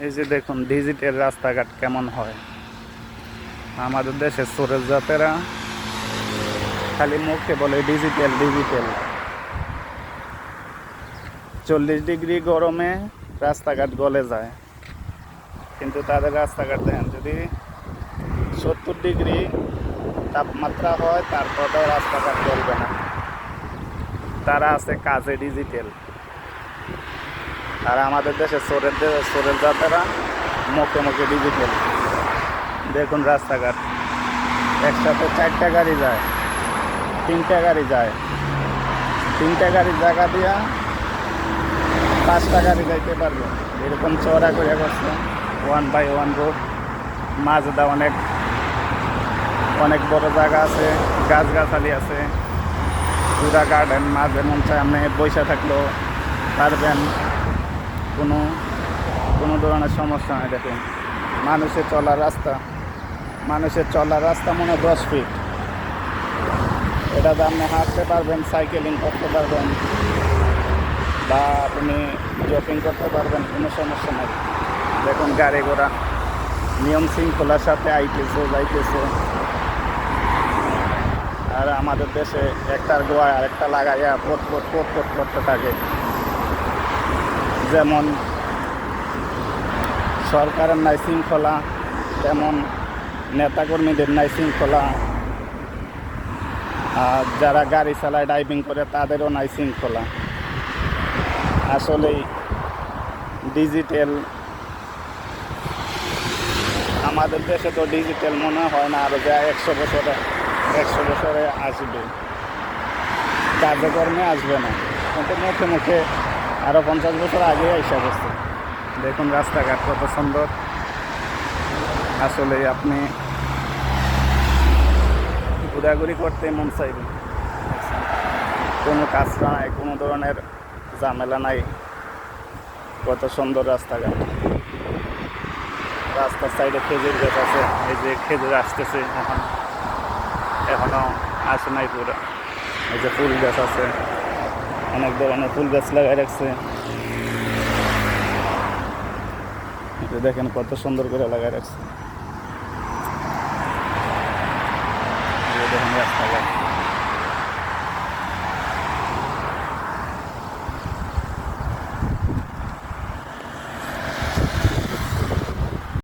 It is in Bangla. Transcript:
এই যে দেখুন ডিজিটাল রাস্তাঘাট কেমন হয়। আমাদের দেশের সুরেশ জাতেরা খালি মুখে বলে ডিজিটাল ডিজিটাল চল্লিশ ডিগ্রি গরমে রাস্তাঘাট গলে যায়। কিন্তু তাদের রাস্তাঘাট দেখেন, যদি সত্তর ডিগ্রি তাপমাত্রা হয়, তারপরেও রাস্তাঘাট গলবে না। তারা আছে কাজে ডিজিটাল আর আমাদের দেশে সোরের সোরের জাতেরা মুখে মুখে ডিজিটাল। দেখুন রাস্তাঘাট। একসাথে চারটা গাড়ি যায়, তিনটা গাড়ি যায়। তিনটা গাড়ির জায়গা দিয়া পাঁচটা গাড়ি যাইতে পারবে। এরকম চড়া করে করছে। One by one road. মাঝদা অনেক অনেক বড় জায়গা আছে, গাছগাছালি আছে। পুরা গার্ডেন মাঝে মন চায় আপনি বৈশা থাকলেও পারবেন। ধরনের সমস্যা হয় দেখুন মানুষের চলার রাস্তা মানুষের চলার রাস্তা মনে হয় দশ ফিট এটাতে আপনি হাঁটতে পারবেন সাইকেলিং করতে পারবেন বা আপনি জপিং করতে পারবেন কোনো সমস্যা নেই দেখুন গাড়ি ঘোড়া নিয়ম শৃঙ্খলার সাথে আইতেছে যাইতেছে আর আমাদের দেশে একটার গোয়ায় আরেকটা লাগাইয়া পট পট পট পট করতে থাকে যেমন সরকারের নাই শৃঙ্খলা, তেমন নেতাকর্মীদের নাই শৃঙ্খলা। আর যারা গাড়ি চালায় ড্রাইভিং করে, তাদেরও নাই শৃঙ্খলা। আসলেই ডিজিটাল আমাদের দেশে তো ডিজিটাল মনে হয় না আরও যা একশো বছরে একশো বছরে আসবে। কার্যকর্মে আসবে না। কিন্তু মুখে মুখে আরও পঞ্চাশ বছর আগে এসে গেছে। দেখুন, রাস্তাঘাট কত সুন্দর। আসলে আপনি ঘোরাঘুরি করতে মন চাইবে। কোনো কাজ নাই, কোনো ধরনের ঝামেলা নাই। কত সুন্দর রাস্তাঘাট। রাস্তার সাইডে খেজুর গাছ আছে, এই যে খেজুর আসতেছে এখন। এখনও আসে নাই পুরো। এই যে ফুল গাছ আছে, অনেক ধরনের ফুল গাছ লাগাই রাখছে। দেখেন কত সুন্দর করে লাগাই রাখছে। দেখেন রাস্তাঘাট।